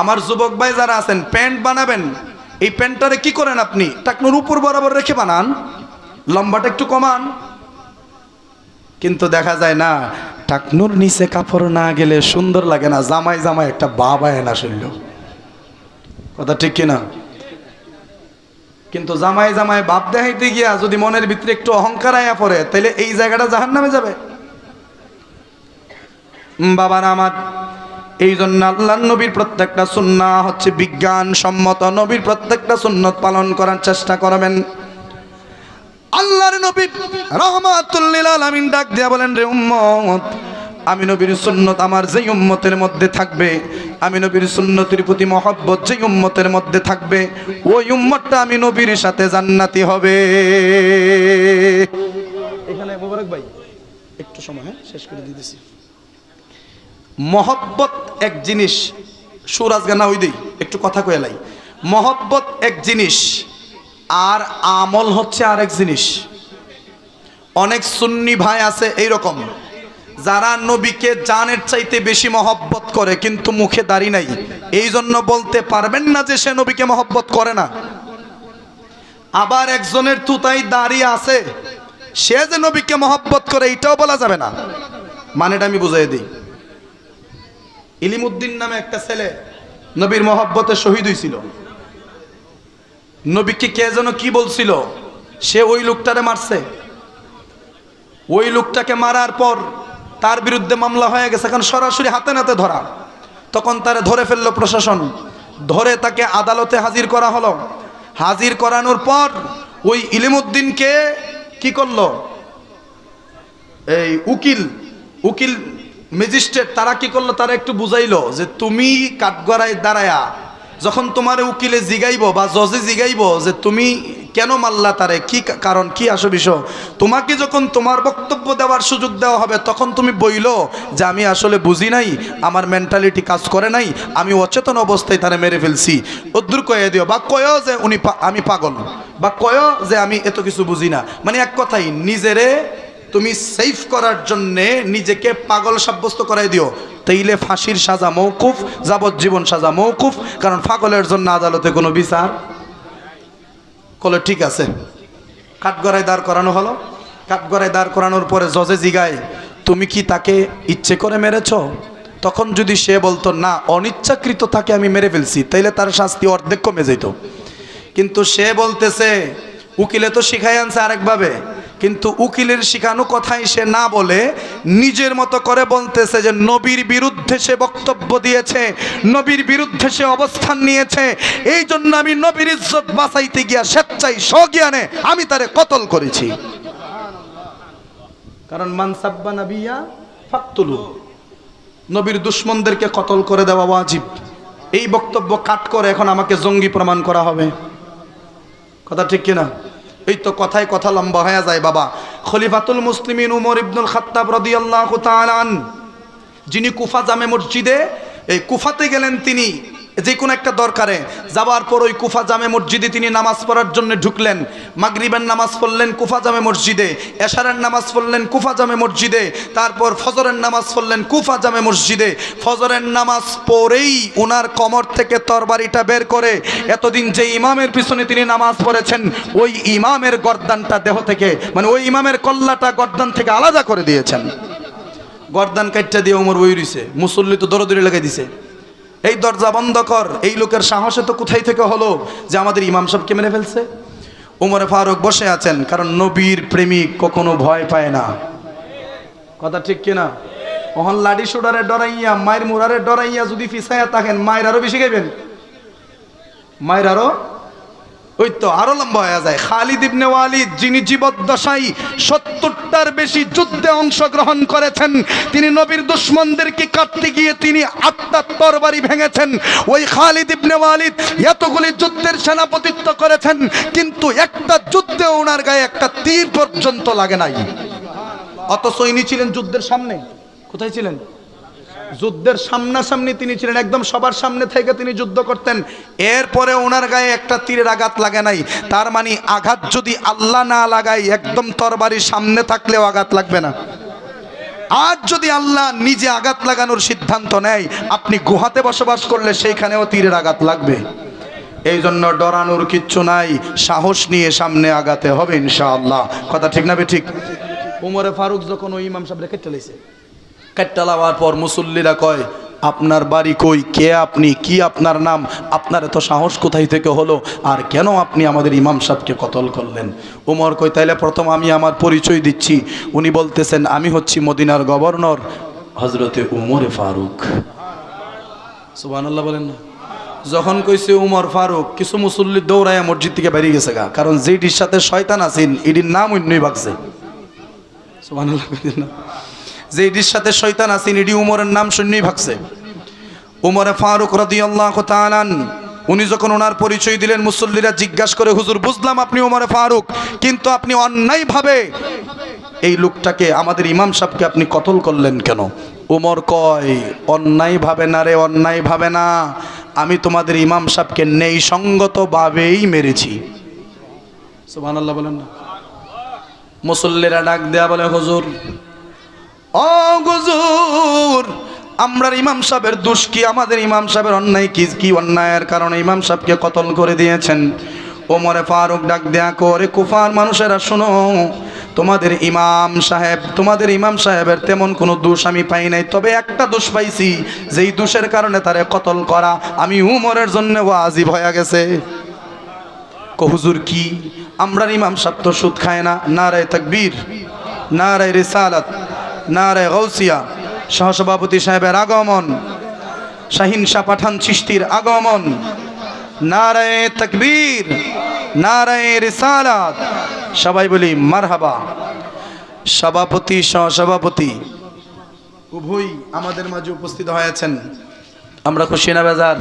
আমার যুবক ভাই যারা আছেন, প্যান্ট বানাবেন। এই প্যান্টটারে কি করেন আপনি? টাকনুর উপর বরাবর রেখে বানান। লম্বাটা একটু কমান। কিন্তু দেখা যায় না, টাকনুর নিচে কাপড় না গেলে সুন্দর লাগে না, জামাই জামাই একটা বাবায় না শুনল কথা ঠিক কিনা? কিন্তু জামাই জামাই বাপ দেখাইতে গিয়া যদি মনের ভিতরে একটু অহংকার আয়া পড়ে তাহলে এই জায়গাটা জাহান নামে যাবে বাবারা আমার এই জন্য আল্লাহ নবীর প্রত্যেকটা সুন্না হচ্ছে বিজ্ঞান সম্মত নবীর প্রত্যেকটা সুন্নত পালন করার চেষ্টা করবেন। আল্লাহর নবী রহমাতুল্লিল আলামিন ডাক দিয়া বলেন, রে উম্মত, আমি নবীর সুন্নত আমার যেই উম্মতের মধ্যে থাকবে, আমি নবীর সুন্নতির প্রতি মহব্বত যেই উম্মতের মধ্যে থাকবে, ওই উম্মতটা আমি নবীর সাথে জান্নাতি হবে। এখানে মোবারক ভাই, একটু সময় হ্যাঁ? শেষ করে দিতেছি। মহব্বত এক জিনিস, সুরাজ গানা ওই দেই, একটু কথা কয়ে লাই। মহব্বত এক জিনিস, আর আমল হচ্ছে আরেক জিনিস। অনেক সুন্নি ভাই আছে এই রকম যারা নবীকে জানের চাইতে বেশি মহব্বত করে, কিন্তু মুখে দাড়ি নাই। এই জন্য বলতে পারবেন না যে সে নবীকে মহব্বত করে না। আবার একজনের তুতাই দাড়ি আছে, সে যে নবীকে মহব্বত করে, এটাও বলা যাবে না। মানেটা আমি বুঝাই দিই। ইলিমুদ্দিন নামে একটা ছেলে নবীর মহব্বতে শহীদ হয়েছিল নবীকে কে যেন কি বলছিল, সে ওই লোকটারে মারছে। ওই লোকটাকে মারার পর তার বিরুদ্ধে মামলা হয়ে গেছে, কারণ সরাসরি হাতে নাতে ধরা। তখন তারে ধরে ফেলল প্রশাসন। ধরে তাকে আদালতে হাজির করা হলো। হাজির করানোর পর ওই ইলিমুদ্দিনকে কি করল? এই উকিল উকিল ম্যাজিস্ট্রেট তারা কি করল? তারা একটু বুঝাইলো যে তুমি কাঠগড়ায় দাঁড়ায়া, যখন তোমার উকিলে জিগাইব বা জজে জিগাইব যে তুমি কেন মারলা তারে? কি কারণ, কি আসো বিষয়? তোমাকে যখন তোমার বক্তব্য দেওয়ার সুযোগ দেওয়া হবে, তখন তুমি বইল যে আমি আসলে বুঝি নাই, আমার মেন্টালিটি কাজ করে নাই, আমি অচেতন অবস্থায় তারে মেরে ফেলছি। অদ্দুর কয়ে দিও, বা কয় যে উনি আমি পাগল, বা কয় যে আমি এত কিছু বুঝি না। মানে এক কথাই নিজেরে তুমি সেফ করার জন্যে নিজেকে পাগল সাব্যস্ত করাই দিও। তাইলে ফাঁসির সাজা মৌকুফ যাবজ্জীবন সাজা মৌকুফ কারণ পাগলের জন্য আদালতে কোনো বিচার। কলে ঠিক আছে। কাঠগড়ায় দাঁড় করানো হলো। কাঠগড়ায় দাঁড় করানোর পরে জজে জিগায়, তুমি কি তাকে ইচ্ছে করে মেরেছ? তখন যদি সে বলতো, না, অনিচ্ছাকৃত তাকে আমি মেরে ফেলছি, তাইলে তার শাস্তি অর্ধেক কমে যেত কিন্তু সে বলতেছে, উকিলে তো শিখাই আনছে আরেকভাবে। কিন্তু উকিলের শিখানো কথাই সে না বলে নিজের মতো করে বলতেছে যে নবীর বিরুদ্ধে সে বক্তব্য দিয়েছে, নবীর বিরুদ্ধে সে অবস্থান নিয়েছে। এই জন্য আমি নবীর ইজ্জত বাঁচাইতে গিয়া স্বেচ্ছাই স্বজ্ঞানে আমি তারে কতল করেছি। কারণ মানসাব্বা নাবিয়া ফাক্তুলু। নবীর দুশ্মনদেরকে কতল করে দেওয়া ওয়াজিব। এই বক্তব্য কাট করে এখন আমাকে জঙ্গি প্রমাণ করা হবে। কথা ঠিক কিনা? এই তো কথায় কথা লম্বা হয়ে যায় বাবা। খলিফাতুল মুসলিমিন উমর ইবনুল খাত্তাব রদি আল্লাহ যিনি কুফা জামে মসজিদে, এই কুফাতে গেলেন তিনি। যে কোনো একটা দরকারে। যাবার পর ওই কুফা জামে মসজিদে তিনি নামাজ পড়ার জন্য ঢুকলেন। মাগরিবের নামাজ পড়লেন কুফা জামে মসজিদে, এশারের নামাজ পড়লেন কুফা জামে মসজিদে, তারপর ফজরের নামাজ পড়লেন কুফা জামে মসজিদে। ফজরের নামাজ পড়েই ওনার কমর থেকে তরবারিটা বের করে এতদিন যে ইমামের পিছনে তিনি নামাজ পড়েছেন, ওই ইমামের গর্দানটা দেহ থেকে মানে ওই ইমামের কল্লাটা গর্দান থেকে আলাদা করে দিয়েছেন। গর্দান কাটটা দিয়ে ওমর বই রইছে, মুসল্লি তো দরদরি লাগাই দিছে। এই দরজা বন্ধ কর। এই লোকের সাহসে তো কোথায় থেকে হলো যে আমাদের ইমাম সাহেবকে মেরে ফেলছে? উমরে ফারুক বসে আছেন, কারণ নবীর প্রেমিক কখনো ভয় পায় না। কথা ঠিক কিনা? ওহন লাডি সুডারে ডরাইয়া, মায়ের মুরারে ডরাইয়া যদি ফিসাইয়া থাকেন, মায়ের আরও বেশি খাইবেন। মায়ের আরও ওই তো আরও লম্বা হয়ে যায়। খালিদ ইবনে ওয়ালিদ, যিনি জীবদ্দশাই সত্তরটার বেশি যুদ্ধে অংশগ্রহণ করেছেন, তিনি নবীর দুশ্মনদেরকে কাটতে গিয়ে তিনি আত্মার তরবারি ভেঙেছেন। ওই খালিদ ইবনে ওয়ালিদ এতগুলি যুদ্ধের সেনাপতিত্ব করেছেন, কিন্তু একটা যুদ্ধে ওনার গায়ে একটা তীর পর্যন্ত লাগে নাই। অথচ ইনি ছিলেন যুদ্ধের সামনে। কোথায় ছিলেন? যুদ্ধের সামনাসামনি তিনি ছিলেন, একদম সবার সামনে থেকে তিনি যুদ্ধ করতেন। এরপরে ওনার গায়ে একটা তীরের আঘাত লাগে নাই। তার মানে আঘাত যদি আল্লাহ না লাগায়, একদম তরবারি সামনে থাকলেও আঘাত লাগবে না। আজ যদি আল্লাহ নিজে আঘাত লাগানোর সিদ্ধান্ত নেয়, আপনি গুহাতে বসবাস করলে সেইখানেও তীরের আঘাত লাগবে। এই জন্য ডরানোর কিচ্ছু নাই, সাহস নিয়ে সামনে আগাতে হবে ইনশাআল্লাহ। কথা ঠিক না বে ঠিক? উমরে ফারুক যখন ওই ইমাম সাহেব রেখে চলেছে কাটটা লাগার পর মুসল্লিরা কয়, আপনার বাড়ি কই? কে আপনি? কি আপনার নাম? আপনার এত সাহস কোথায় থেকে হলো? আর কেন আপনি আমাদের ইমাম সাহেবকে কতল করলেন? উমর কই তাইলে প্রথম আমি আমার পরিচয় দিচ্ছি। উনি বলতেছেন, আমি হচ্ছি মদিনার গভর্নর হজরতে উমরে ফারুক। সুবহানাল্লাহ বলেন না। যখন কইছে উমর ফারুক, কিছু মুসল্লি দৌড়ায় মসজিদ থেকে বেরিয়ে গেছে গা। কারণ যেটির সাথে শয়তান আছেন, এটির নাম অন্যই ভাগছে। সুবহানাল্লাহ কইতেন না। যে এটির সাথে শৈতান আছেন এটি উমরের নাম শূন্যই ভাগছে। উমরে ফারুক রাদিয়াল্লাহু তাআলান উনি যখন ওনার পরিচয় দিলেন, মুসল্লিরা জিজ্ঞাসা করে, হুজুর, বুঝলাম আপনি উমরে ফারুক, কিন্তু আপনি অন্যায়ভাবে এই লোকটাকে, আমাদের ইমাম সাহেবকে আপনি কতল করলেন কেন? উমর কয় অন্যায় ভাবে না রে অন্যায় ভাবে না। আমি তোমাদের ইমাম সাহেবকে নেই সঙ্গতভাবেই মেরেছি। সুবহানাল্লাহ বলেন না। মুসল্লিরা ডাক দেয়া বলে, হুজুর ও হুজুর, আমরার ইমাম সাহেবের দোষ কি? আমাদের ইমাম সাহেবের অন্যায় কি কি অন্যায়ের কারণে ইমাম সাহেবকে কতল করে দিয়েছেন? ওমরে ফারুক ডাক দেয়া করে, কুফার মানুষেরা শোনো, তোমাদের ইমাম সাহেব তোমাদের ইমাম সাহেবের তেমন কোনো দোষ আমি পাই নাই, তবে একটা দোষ পাইছি, যেই দোষের কারণে তারে কতল করা, আমি উমরের জন্য ওয়াজিব হয়ে গেছে। কহুজুর কি? আমরার ইমাম সাহেব তো সুদ খায় না। নারায় তাকবীর, নারায় রিসালাত। নারায় গৌসিয়া, সহসভাপতি সাহেবের আগমন, শাহিন শাহ পাঠান চিস্তির আগমন নারায় তকবীর নারায় রিসালাত, সবাই বলি মারহাবা। সভাপতি, সহসভাপতি উভয় আমাদের মাঝে উপস্থিত হয়েছেন। আমরা খুশি না বেজার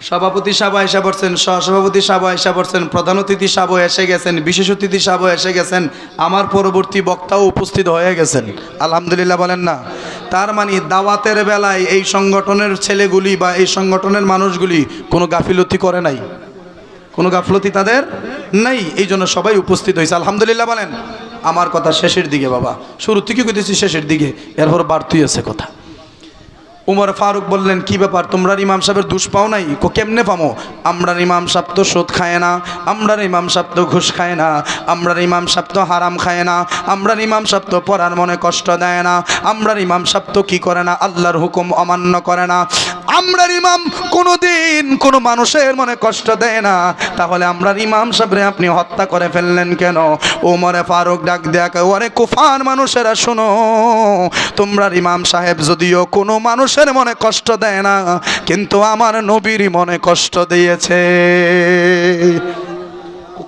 সভাপতি সাহেব এসে পড়ছেন, সহসভাপতি সাহেব এসে পড়ছেন, প্রধান অতিথি সাহেব এসে গেছেন, বিশেষ অতিথি সাহেব এসে গেছেন, আমার পরবর্তী বক্তাও উপস্থিত হয়ে গেছেন। আলহামদুলিল্লাহ বলেন না। তার মানে দাওয়াতের বেলায় এই সংগঠনের ছেলেগুলি বা এই সংগঠনের মানুষগুলি কোনো গাফিলতি করে নাই। কোনো গাফলতি তাদের নাই। এই জন্য সবাই উপস্থিত হয়েছে। আলহামদুলিল্লাহ বলেন। আমার কথা শেষের দিকে বাবা। শুরু থেকে কইতেছি শেষের দিকে। এরপর বাড়তি আছে কথা। উমর ফারুক বললেন, কি ব্যাপার? তোমরা ইমাম সাহেবের দুষ পাও নাই? কো কেমনে পামো? আমরা ইমাম সাহেব তো সুদ খায় না আমরা ইমাম সাহেব তো ঘুষ খায় না আমরা ইমাম সাহেব তো হারাম খায় না আমরা ইমাম সাহেব তো পড়ার মনে কষ্ট দেয় না আমরা ইমাম সাহেব তো কি করে না? আল্লাহর হুকুম অমান্য করে না। আমরা ইমাম কোনো দিন কোনো মানুষের মনে কষ্ট দেয় না। তাহলে আমরা ইমাম সাহেবরে আপনি হত্যা করে ফেললেন কেন? ওমরে ফারুক ডাক দেয়া ওরে কুফান মানুষেরা, শোনো। তোমরা ইমাম সাহেব যদিও কোনো মানুষের মনে কষ্ট দেয় না কিন্তু আমার নবীর মনে কষ্ট দিয়েছে।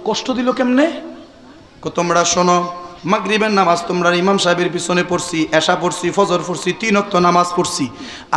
কষ্ট দিল কেমনে? তোমরা শোনো মাগরিবের নামাজ তোমরা ইমাম সাহেবের পিছনে পড়ছি, এশা পড়ছি, ফজর পড়ছি, তিন অক্ত নামাজ পড়ছি।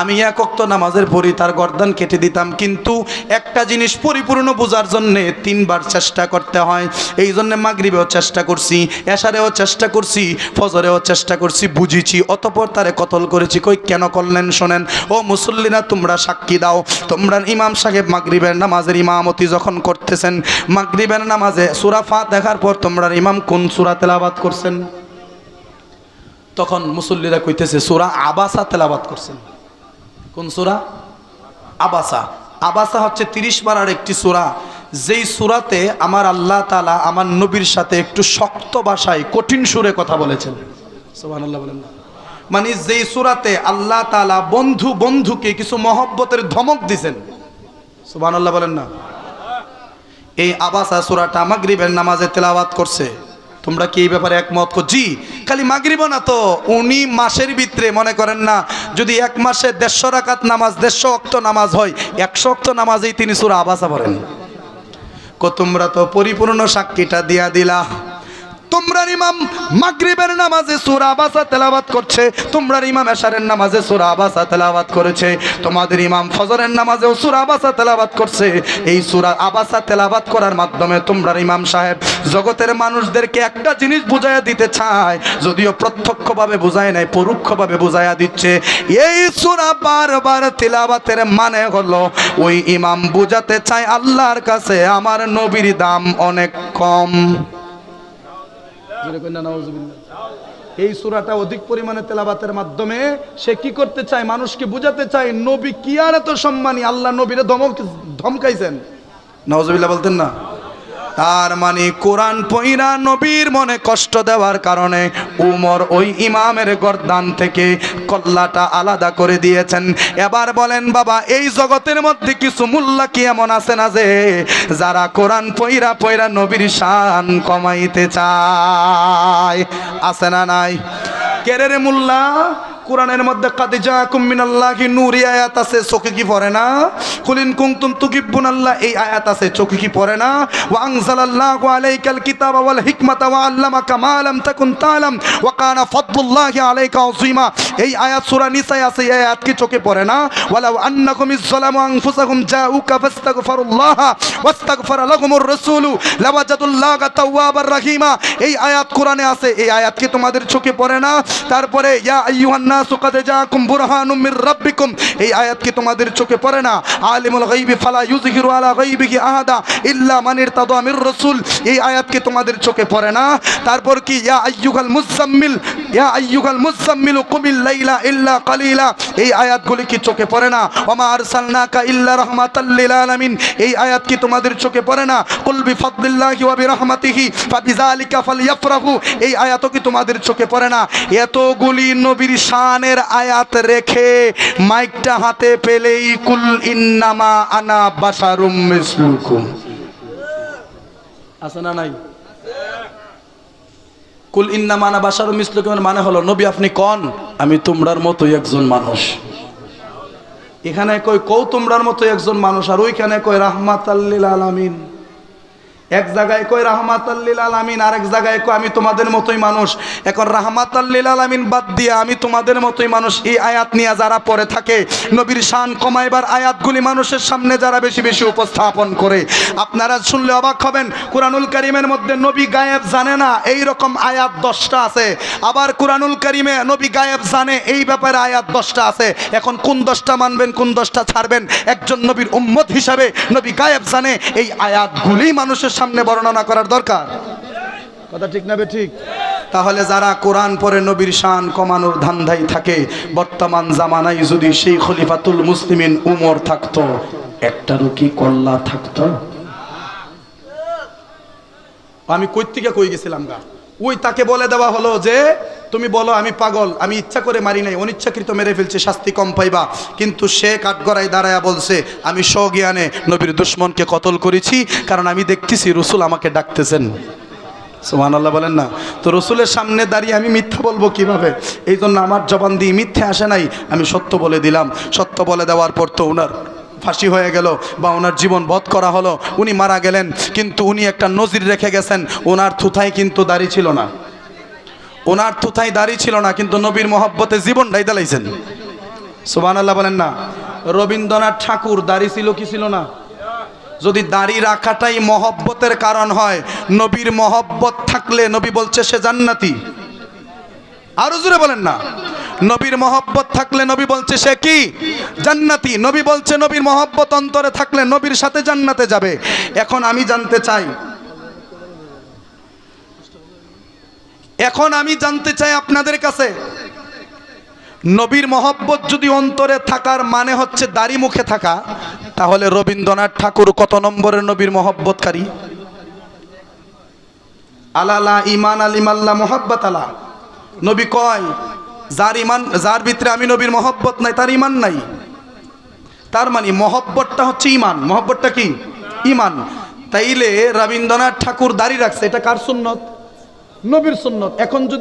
আমি এক অক্ত নামাজের পরই তার গর্দান কেটে দিতাম, কিন্তু একটা জিনিস পরিপূর্ণ বোঝার জন্যে তিনবার চেষ্টা করতে হয়। এই জন্য মাগরিবেও চেষ্টা করছি, এশারেও চেষ্টা করছি, ফজরেও চেষ্টা করছি, বুঝিছি। অতপর তারে কতল করেছি, কই কেন করলেন শোনেন? ও মুসল্লিনা তোমরা সাক্ষী দাও। তোমরা ইমাম সাহেব মাগরিবের নামাজের ইমামতি যখন করতেছেন, মাগরিবের নামাজে সুরাফা দেখার পর তোমরা ইমাম কোন সুরা তেলাবাদ করছেন? তখন মুসল্লিরা কইতেছে, সুরা আবাসা তেলাবাদ করছেন। কোন সুরা? আবাসা। আবাসা হচ্ছে তিরিশ পারার একটি সুরা। যেই সুরাতে আমার আল্লাহ তালা আমার নবীর সাথে একটু শক্ত ভাষায় কঠিন সুরে কথা বলেছেন। সুবহানাল্লাহ বলেন না। মানে যেই সুরাতে আল্লাহ তালা বন্ধু বন্ধুকে কিছু মহব্বতের ধমক দিছেন। সুবহানাল্লাহ বলেন না। এই আবাসা সুরাটা মাগরিবের নামাজে তেলাওয়াত করছে। তোমরা কি এই ব্যাপারে একমত? জি, খালি মাগরিব না তো, উনি মাসের ভিতরে, মনে করেন না, যদি এক মাসে দেড়শো রাকাত নামাজ, দেড়শো অক্ত নামাজ হয়, একশো অক্ত নামাজেই তিনি সুরা আবাসা পড়েন। তোমরা তো পরিপূর্ণ সাক্ষীটা দিয়া দিলা। তোমরা ইমাম মাগরিবের নামাজে সূরা আবাসা তেলাওয়াত করছে তোমরা ইমাম এশারের নামাজে সূরা আবাসা তেলাওয়াত করেছে, তোমাদের ইমাম ফজরের নামাজেও সূরা আবাসা তেলাওয়াত করছে। এই সূরা আবাসা তেলাওয়াত করার মাধ্যমে তোমরা ইমাম সাহেব জগতের মানুষদেরকে একটা জিনিস বুঝাইয়া দিতে চায়, যদিও প্রত্যক্ষভাবে বুঝায় নাই, পরোক্ষভাবে বুঝাইয়া দিচ্ছে। এই সূরা বারবার তেলাবাতের মানে হলো, ওই ইমাম বুঝাতে চায় আল্লাহর কাছে, আমার নবীর দাম অনেক কম। এই সুরাটা অধিক পরিমাণে তেলাবাতের মাধ্যমে সে কি করতে চায়, মানুষকে বুঝাতে চায়, নবী কি আর এত সম্মানী, আল্লাহ নবীরে ধমক ধমকাইছেন। নওয়াজ বলতেন না? তার মানে কোরআন পইরা নবীর মনে কষ্ট দেওয়ার কারণে উমর ওই ইমামের গর্দান থেকে কল্লাটা আলাদা করে দিয়েছেন। এবার বলেন, বাবা, এই জগতের মধ্যে কিছু মোল্লা কি এমন আছে না যে যারা কোরআন পইরা পইরা নবীর শান কমাইতে চায়? আছে না নাই? কেরে রে মোল্লা কোরআনের মধ্যে কাদিজা কুমিনাল্লাহি নূরি আয়াত আছে, চোখে কি পড়ে না? কুলিন কুনতুম তুকিব্বুনাল্লাহ এই আয়াত আছে, চোখে কি পড়ে না? ওয়া আনজালাল্লাহু আলাইকাল কিতাবা ওয়াল হিকমাতা ওয়া তাকুন ওয়া কানা ফাদলুল্লাহি আলাইকা আযীমা। এই আয়াত, সূরা নিসায় আছে, এই আয়াত কি চোখে পড়ে না? ওয়ালাউ আন্নাকুম আনফুসাকুম জাউকা ফাস্তাগফিরুল্লাহ ওয়াস্তাগফার লাহুমুর রাসূলু লাওয়াজাদুল্লাহা তাওয়াবার রহিমা। এই আয়াত কোরআনে আছে, এই আয়াত কি তোমাদের চোখে পড়ে না? তারপরে, ইয়া আইয়ুহান নাসু কাদ বুরহানুম মির রাব্বিকুম এই আয়াত কি তোমাদের চোখে পড়ে না? আলিমুল গায়বি ফালা ইউযহিরু আলা গায়বিহি আহাদা ইল্লা মান ইরতাদা মির রাসূল। এই আয়াত কি তোমাদের চোখে পড়ে না? তারপর কি, ইয়া আইয়ুহাল ইয়া আইয়ুহাল মুজাম্মিল কুমিল লাইলা ইল্লা কালিলা। এই আয়াতগুলি কি চোখে পড়ে না? ওমা আরসালনাকা ইল্লা রাহমাতাল লিল আলামিন। এই আয়াত কি তোমাদের চোখে পড়ে না? কুল বিফাদলিল্লাহি ওয়া বিরহমাতিহি, ফাবিযালিকা ফালইফরাহু এই আয়াতও কি তোমাদের চোখে পড়ে না? এতগুলি নবীর শানের আয়াত রেখে মাইকটা হাতে পেলেই কুল ইন্নামা আনা বাশারুম মিসলুকুম। আছে নাই? কুল ইন্না মানা বাসার মিসলুকুমের মানে হলো, নবী আপনি কন? আমি তোমরার মতোই একজন মানুষ। এখানে কই কৌ তোমরার মতো একজন মানুষ, আর ওইখানে কই রাহমাত আল্লিল আলামিন। এক জায়গায় কই রাহমাত আল্লিল আলামিন আর এক জায়গায় কই আমি তোমাদের মতোই মানুষ এখন রাহমাত আল্লিল আলামিন বাদ দিয়ে আমি তোমাদের মতোই মানুষ। এই আয়াত নিয়ে যারা পড়ে থাকে, নবীর শান কমাইবার আয়াতগুলি মানুষের সামনে যারা বেশি বেশি উপস্থাপন করে, আপনারা শুনলে অবাক হবেন, কোরআনুল কারিমের মধ্যে নবী গায়েব জানে না এই রকম আয়াত দশটা আছে। আবার কোরআনুল কারিমে নবী গায়েব জানে, এই ব্যাপারে আয়াত দশটা আছে। এখন কোন দশটা মানবেন, কোন দশটা ছাড়বেন, একজন নবীর উম্মত হিসাবে নবী গায়েব জানে, এই আয়াতগুলি মানুষের সামনে বর্ণনা করার দরকার। কথা ঠিক না বে ঠিক? তাহলে যারা কোরআন পরে নবীর শান কমানোর ধান্ধাই থাকে, বর্তমান জামানায় যদি সেই খলিফাতুল মুসলিমিন উমর থাকতো, একটারও কি কল্লা থাকতো? আমি কই থেকে কই গেছিলাম গা? ওই তাকে বলে দেওয়া হলো যে তুমি বলো, আমি পাগল, আমি ইচ্ছা করে মারি নাই, অনিচ্ছাকৃত মেরে ফেলছি, শাস্তি কম পাইবা। কিন্তু সে কাঠগড়ায় দাঁড়ায়া বলছে, আমি স্বজ্ঞানে নবীর দুশ্মনকে কতল করেছি, কারণ আমি দেখতেছি রসুল আমাকে ডাকতেছেন। সুমান আল্লাহ বলেন না। তো রসুলের সামনে দাঁড়িয়ে আমি মিথ্যা বলব কীভাবে? এই জন্য আমার জবান দিয়ে মিথ্যে আসে নাই, আমি সত্য বলে দিলাম। সত্য বলে দেওয়ার পর তো ওনার ফাঁসি হয়ে গেল বা ওনার জীবন বধ করা হলো, উনি মারা গেলেন, কিন্তু উনি একটা নজির রেখে গেছেন ওনার থুথায় কিন্তু দাড়ি ছিল না। ওনার থুথায় দাড়ি ছিল না, কিন্তু নবীর মহব্বতে জীবন ডাই দালাইছেন। সুবান আল্লাহ বলেন না, রবীন্দ্রনাথ ঠাকুর দাড়ি ছিল কি ছিল না? যদি দাড়ি রাখাটাই মহব্বতের কারণ হয়, নবীর মহব্বত থাকলে নবী বলছে সে জান্নাতি। আরও জোরে বলেন না, নবীর মহব্বত থাকলে নবী বলছে সে কি? জান্নাতি। নবী বলছে নবীর মহব্বত অন্তরে থাকলে নবীর সাথে জান্নাতে যাবে। এখন আমি জানতে চাই এখন আমি জানতে চাই আপনাদের কাছে, নবীর মহব্বত যদি অন্তরে থাকার মানে হচ্ছে দাড়ি মুখে থাকা, তাহলে রবীন্দ্রনাথ ঠাকুর কত নম্বরের নবীর মহব্বতকারী? আলালা ইমান আলিমাল্লা মোহাব্বত আলা। নবী কয়, যার ইমান, যার ভিতরে আমি নবীর মহব্বত নাই, তার ইমান নাই। তার মানে মহব্বতটা হচ্ছে ইমান। মহব্বতটা কি? ইমান। তাইলে রবীন্দ্রনাথ ঠাকুর দাড়ি রাখছে, এটা কার সুন্নত? নবীর সুন্নত। এখন যদি